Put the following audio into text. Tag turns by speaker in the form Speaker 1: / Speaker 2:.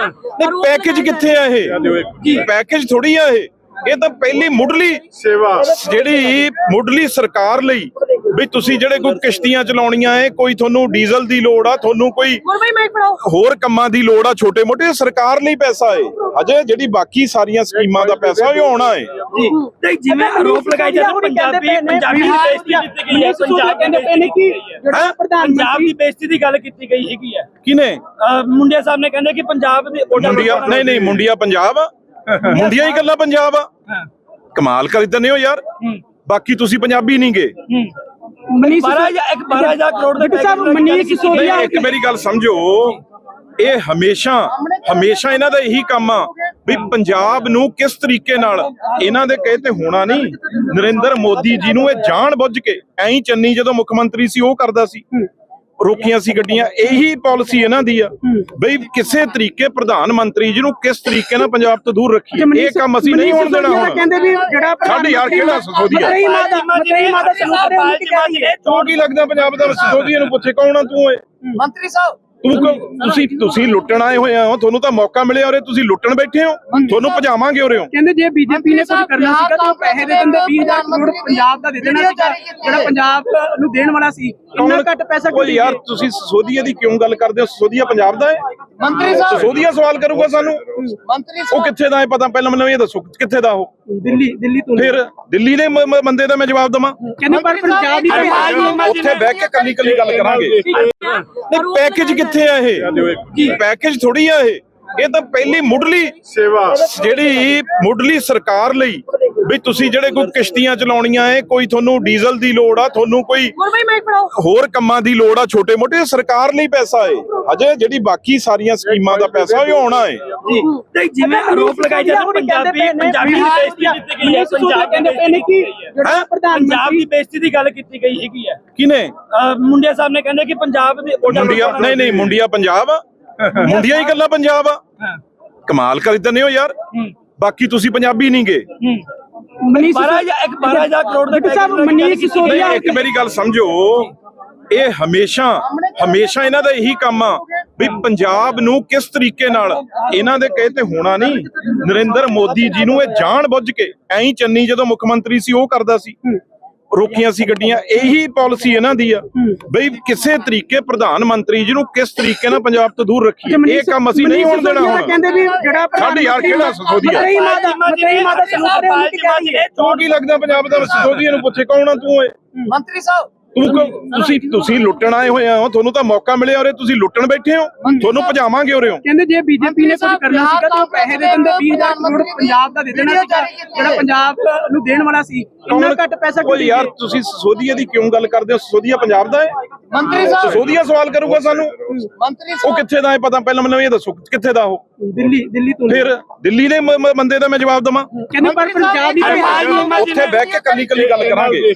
Speaker 1: ਨਹੀਂ ਪੈਕੇਜ ਕਿੱਥੇ ਆ ਇਹ? ਪੈਕੇਜ ਥੋੜੀ ਆ ਇਹ? ਇਹ ਤਾਂ ਪਹਿਲੀ ਮੁੱਢਲੀ
Speaker 2: ਸੇਵਾ।
Speaker 1: ਜਿਹੜੀ ਮੁੱਢਲੀ ਸਰਕਾਰ ਲਈ ਵੀ ਤੁਸੀਂ ਜਿਹੜੇ ਕੋਈ ਕਿਸ਼ਤੀਆਂ ਚਲਾਉਣੀਆਂ ਏ ਕੋਈ ਤੁਹਾਨੂੰ ਡੀਜ਼ਲ ਦੀ ਲੋੜ ਆ ਤੁਹਾਨੂੰ ਕੋਈ ਹੋਰ ਕੰਮਾਂ ਦੀ ਲੋੜ ਆ ਛੋਟੇ ਮੋਟੇ ਸਰਕਾਰ ਲਈ ਪੈਸਾ ਏ। ਅਜੇ ਜਿਹੜੀ ਬਾਕੀ ਸਾਰੀਆਂ ਸਕੀਮਾਂ ਦਾ ਪੈਸਾ ਉਹ ਆਉਣਾ ਏ।
Speaker 3: ਨਹੀਂ ਜਿਵੇਂ ਆਰੋਪ ਲਗਾਏ ਜਾਂਦੇ ਪੰਜਾਬੀ ਪੰਜਾਬੀ ਦੀ ਬੇਇੱਜ਼ਤੀ ਕੀਤੀ ਗਈ ਹੈ ਪੰਜਾਬ ਕਹਿੰਦੇ ਪਏ ਨੇ ਕਿ
Speaker 1: ਹੈਂ?
Speaker 3: ਪੰਜਾਬ ਦੀ ਬੇਇੱਜ਼ਤੀ ਦੀ ਗੱਲ ਕੀਤੀ ਗਈ ਹੈਗੀ ਹੈ।
Speaker 1: ਕਿਨੇ
Speaker 3: ਮੁੰਡਿਆ ਸਾਹਿਬ ਨੇ ਕਹਿੰਦੇ ਕਿ ਪੰਜਾਬ ਦੇ
Speaker 1: ਮੁੰਡਿਆ ਨਹੀਂ ਨਹੀਂ ਮੁੰਡਿਆ ਪੰਜਾਬ ਆ। ਮੁੰਡਿਆ ਹੀ ਗੱਲਾਂ ਪੰਜਾਬ ਆ। ਕਮਾਲ ਕਰ ਦਿੰਦੇ ਹੋ ਯਾਰ। ਬਾਕੀ ਤੁਸੀਂ ਪੰਜਾਬੀ ਨਹੀਂ ਗੇ।
Speaker 3: ਮਨੀਸ਼ 12000 ਇੱਕ 12000 ਕਰੋੜ ਦੇ ਸਾਹਿਬ ਮਨੀਸ਼
Speaker 1: ਨਹੀਂ, ਇੱਕ ਮੇਰੀ ਗੱਲ ਸਮਝੋ। ਇਹ ਹਮੇਸ਼ਾ ਹਮੇਸ਼ਾ ਇਹਨਾਂ ਦਾ ਇਹੀ ਕੰਮ ਆ ਵੀ ਪੰਜਾਬ ਨੂੰ ਕਿਸ ਤਰੀਕੇ ਨਾਲ ਇਹਨਾਂ ਦੇ ਕਹੇ ਤੇ ਹੋਣਾ ਨਹੀਂ। ਨਰਿੰਦਰ ਮੋਦੀ ਜੀ ਨੂੰ ਇਹ ਜਾਣ ਬੁੱਝ ਕੇ ਐਂ ਚੰਨੀ ਜਦੋਂ ਮੁੱਖ ਮੰਤਰੀ ਸੀ ਉਹ ਕਰਦਾ ਸੀ। ਰੋਕੀਆਂ ਸੀ ਗੱਡੀਆਂ ਇਹੀ ਪਾਲਿਸੀ ਇਹਨਾਂ ਦੀ ਆ। ਬਈ ਕਿਸੇ ਤਰੀਕੇ ਪ੍ਰਧਾਨ ਮੰਤਰੀ ਜੀ ਨੂੰ ਕਿਸ ਤਰੀਕੇ ਨਾਲ ਪੰਜਾਬ ਤੋਂ ਦੂਰ ਰੱਖੀਏ ਇਹ ਕੰਮ ਅਸੀਂ ਨਹੀਂ ਹੋਣ ਦੇਣਾ ਹੁਣ।
Speaker 4: ਕਹਿੰਦੇ ਵੀ ਜਿਹੜਾ
Speaker 1: ਸਾਡੇ ਯਾਰ ਕਿਹੜਾ ਸਸੋਦੀਆ
Speaker 4: ਮਤਰੇਈ ਮਾਤਾ ਮਤਰੇਈ ਮਾਤਾ ਚਲੂਰੇ ਉਹਨੂੰ ਕੀ ਕਰੀਏ
Speaker 1: ਤੂੰ ਕੀ ਲੱਗਦਾ ਪੰਜਾਬ ਦਾ ਸਸੋਦੀਆ ਨੂੰ ਪੁੱਛੇ ਕੌਣ ਆ ਤੂੰ ਏ
Speaker 4: ਮੰਤਰੀ ਸਾਹਿਬ
Speaker 1: ਤੂੰ ਕਿਉਂ- ਤੁਸੀਂ ਤੁਸੀਂ ਲੁੱਟਣ ਆਏ ਹੋਏ ਹੋ ਤੁਹਾਨੂੰ ਤਾਂ ਮੌਕਾ ਮਿਲਿਆ ਔਰੇ ਤੁਸੀਂ ਲੁੱਟਣ ਬੈਠੇ ਹੋ ਤੁਹਾਨੂੰ ਭਜਾਵਾਂਗੇ ਔਰੇ
Speaker 4: ਕਹਿੰਦੇ ਜੇ ਬੀਜੇਪੀ ਨੇ ਕੁਝ ਕਰਨਾ ਸੀਗਾ ਤਾਂ ਉਹ ਪੈਸੇ ਦੇ ਦਿੰਦੇ 20000 ਕਰੋੜ ਪੰਜਾਬ ਦਾ ਦੇ ਦੇਣਾ ਸੀਗਾ ਜਿਹੜਾ ਪੰਜਾਬ ਨੂੰ ਦੇਣ ਵਾਲਾ ਸੀ। ਇੰਨਾ ਘੱਟ ਪੈਸਾ
Speaker 1: ਕੋਈ ਯਾਰ ਤੁਸੀਂ ਸਸੋਦੀਆ ਦੀ ਕਿਉਂ ਗੱਲ ਕਰਦੇ ਹੋ? ਸਸੋਦੀਆ ਪੰਜਾਬ ਦਾ ਹੈ?
Speaker 4: ਮੰਤਰੀ ਸਾਹਿਬ
Speaker 1: ਸਸੋਦੀਆ ਸਵਾਲ ਕਰੂਗਾ ਸਾਨੂੰ।
Speaker 4: ਮੰਤਰੀ
Speaker 1: ਉਹ ਕਿੱਥੇ ਦਾ ਹੈ ਪਤਾ? ਪਹਿਲਾਂ ਮੈਨੂੰ ਇਹ ਦੱਸੋ ਕਿੱਥੇ ਦਾ ਉਹ?
Speaker 4: ਦਿੱਲੀ ਦਿੱਲੀ ਤੋਂ
Speaker 1: ਫਿਰ ਦਿੱਲੀ ਦੇ ਮ- ਮ- ਬੰਦੇ ਦਾ ਮੈਂ ਜਵਾਬ ਦਵਾਂ?
Speaker 4: ਕਹਿੰਦੇ ਪਰ ਪੰਜਾਬ ਦੀ
Speaker 1: ਉੱਥੇ ਬਹਿ ਕੇ ਕੱਲੀ ਕੱਲੀ ਗੱਲ ਕਰਾਂਗੇ। ਨਹੀਂ ਪੈਕੇਜ ਕਿੱਥੇ ਆ ਇਹ? ਪੈਕੇਜ ਥੋੜੀ ਆ ਇਹ? ਇਹ ਤਾਂ ਪਹਿਲੀ ਮੁੱਢਲੀ
Speaker 2: ਸੇਵਾ।
Speaker 1: ਜਿਹੜੀ ਮੁੱਢਲੀ ਸਰਕਾਰ ਲਈ ਵੀ ਤੁਸੀਂ ਜਿਹੜੇ ਕੋਈ ਕਿਸ਼ਤੀਆਂ ਚਲਾਉਣੀਆਂ ਏ ਕੋਈ ਤੁਹਾਨੂੰ ਡੀਜ਼ਲ ਦੀ ਲੋੜ ਆ ਤੁਹਾਨੂੰ ਕੋਈ ਹੋਰ ਕੰਮਾਂ ਦੀ ਲੋੜ ਆ ਛੋਟੇ ਮੋਟੇ ਸਰਕਾਰ ਲਈ ਪੈਸਾ ਏ। ਅਜੇ ਜਿਹੜੀ ਬਾਕੀ ਸਾਰੀਆਂ ਸਕੀਮਾਂ ਦਾ ਪੈਸਾ ਉਹ ਆਉਣਾ ਏ।
Speaker 3: ਨਹੀਂ ਜਿਵੇਂ ਆਰੋਪ ਲਗਾਏ ਜਾਂਦੇ ਪੰਜਾਬੀ ਪੰਜਾਬੀ ਦੀ ਬੇਇੱਜ਼ਤੀ ਕੀਤੀ ਗਈ ਹੈ ਪੰਜਾਬ
Speaker 4: ਕਹਿੰਦੇ ਪਏ ਨੇ ਕਿ ਜਿਹੜਾ ਪ੍ਰਧਾਨ
Speaker 3: ਪੰਜਾਬ ਦੀ ਬੇਇੱਜ਼ਤੀ ਦੀ ਗੱਲ ਕੀਤੀ ਗਈ ਹੈਗੀ ਹੈ।
Speaker 1: ਕਿਨੇ
Speaker 3: ਮੁੰਡਿਆ ਸਾਹਿਬ ਨੇ ਕਹਿੰਦੇ ਕਿ ਪੰਜਾਬ ਦੇ
Speaker 1: ਮੁੰਡਿਆ ਨਹੀਂ ਨਹੀਂ ਮੁੰਡਿਆ ਪੰਜਾਬ ਆ। ਮੁੰਡਿਆ ਹੀ ਗੱਲਾਂ ਪੰਜਾਬ ਆ। ਕਮਾਲ ਕਰ ਦਿੰਦੇ ਹੋ ਯਾਰ। ਬਾਕੀ ਤੁਸੀਂ ਪੰਜਾਬੀ ਨਹੀਂ ਗੇ।
Speaker 4: ਮਨੀਸ਼
Speaker 3: 12000 ਇੱਕ 12000 ਕਰੋੜ ਦੇ
Speaker 4: ਡਾਕਟਰ ਸਾਹਿਬ ਮਨੀਸ਼
Speaker 1: ਨਹੀਂ,
Speaker 4: ਸਿਸੋਦੀਆ
Speaker 1: ਇੱਕ ਮੇਰੀ ਗੱਲ ਸਮਝੋ। ਇਹ ਹਮੇਸ਼ਾ ਹਮੇਸ਼ਾ ਇਹਨਾਂ ਦਾ ਇਹੀ ਕੰਮ ਆ ਵੀ ਪੰਜਾਬ ਨੂੰ ਕਿਸ ਤਰੀਕੇ ਨਾਲ ਇਹਨਾਂ ਦੇ ਕਹੇ ਤੇ ਹੋਣਾ ਨਹੀਂ। ਨਰਿੰਦਰ ਮੋਦੀ ਜੀ ਨੂੰ ਇਹ ਜਾਣ ਬੁੱਝ ਕੇ ਐਂ ਚੰਨੀ ਜਦੋਂ ਮੁੱਖ ਮੰਤਰੀ ਸੀ ਉਹ ਕਰਦਾ ਸੀ। ਰੋਕੀਆਂ ਸੀ ਗੱਡੀਆਂ ਇਹੀ ਪਾਲਿਸੀ ਇਹਨਾਂ ਦੀ ਆ। ਬਈ ਕਿਸੇ ਤਰੀਕੇ ਪ੍ਰਧਾਨ ਮੰਤਰੀ ਜੀ ਨੂੰ ਕਿਸ ਤਰੀਕੇ ਨਾਲ ਪੰਜਾਬ ਤੋਂ ਦੂਰ ਰੱਖੀਏ? ਇਹ ਕੰਮ ਅਸੀਂ ਨਹੀਂ ਹੋਣ ਦੇਣਾ ਹੁਣ।
Speaker 4: ਕਹਿੰਦੇ ਵੀ ਜਿਹੜਾ
Speaker 1: ਸਾਡੇ ਯਾਰ ਕਿਹੜਾ ਸਸੋਦੀਆ?
Speaker 4: ਮਤਰੇਈ ਮਾਤਾ ਮਤਰੇਈ ਮਾਤਾ ਚਲੂਰੇ ਉਹਨੂੰ ਕੀ ਕਰੀਏ
Speaker 1: ਤੂੰ ਕੀ ਲੱਗਦਾ ਪੰਜਾਬ ਦਾ ਸਸੋਦੀਆ ਨੂੰ ਪੁੱਛੇ? ਕੌਣ ਆ ਤੂੰ ਏ
Speaker 4: ਮੰਤਰੀ ਸਾਹਿਬ
Speaker 1: ਤੂੰ ਕਿਉਂ- ਤੁਸੀਂ ਤੁਸੀਂ ਲੁੱਟਣ ਆਏ ਹੋਏ ਹੋ ਤੁਹਾਨੂੰ ਤਾਂ ਮੌਕਾ ਮਿਲਿਆ ਔਰੇ ਤੁਸੀਂ ਲੁੱਟਣ ਬੈਠੇ ਹੋ। ਤੁਹਾਨੂੰ ਭਜਾਵਾਂਗੇ ਔਰੇ
Speaker 4: ਕਹਿੰਦੇ ਜੇ ਬੀਜੇਪੀ ਨੇ ਕੁਝ ਕਰਨਾ ਸੀਗਾ ਤਾਂ ਪੈਸੇ ਦੇ ਦਿੰਦੇ 20000 ਕਰੋੜ ਪੰਜਾਬ ਦਾ ਦੇ ਦੇਣਾ ਸੀਗਾ ਜਿਹੜਾ ਪੰਜਾਬ ਨੂੰ ਦੇਣ ਵਾਲਾ ਸੀ। ਇੰਨਾ ਘੱਟ ਪੈਸਾ
Speaker 1: ਕੋਈ ਯਾਰ ਤੁਸੀਂ ਸਸੋਦੀਆ ਦੀ ਕਿਉਂ ਗੱਲ ਕਰਦੇ ਹੋ? ਸਸੋਦੀਆ ਪੰਜਾਬ ਦਾ ਹੈ?
Speaker 4: ਮੰਤਰੀ ਸਾਹਿਬ
Speaker 1: ਸਸੋਦੀਆ ਸਵਾਲ ਕਰੂਗਾ ਸਾਨੂੰ।
Speaker 4: ਮੰਤਰੀ
Speaker 1: ਉਹ ਕਿੱਥੇ ਦਾ ਹੈ ਪਤਾ? ਪਹਿਲਾਂ ਮੈਨੂੰ ਇਹ ਦੱਸੋ ਕਿੱਥੇ ਦਾ ਉਹ?
Speaker 4: ਦਿੱਲੀ ਦਿੱਲੀ ਤੋਂ
Speaker 1: ਫਿਰ ਦਿੱਲੀ ਦੇ ਬੰਦੇ ਦਾ ਮੈਂ ਜਵਾਬ ਦਵਾਂ?
Speaker 4: ਕਹਿੰਦੇ ਪਰ ਪੰਜਾਬ ਦੀ
Speaker 1: ਉੱਥੇ ਬਹਿ ਕੇ ਕੱਲੀ ਕੱਲੀ ਗੱਲ ਕਰਾਂਗੇ।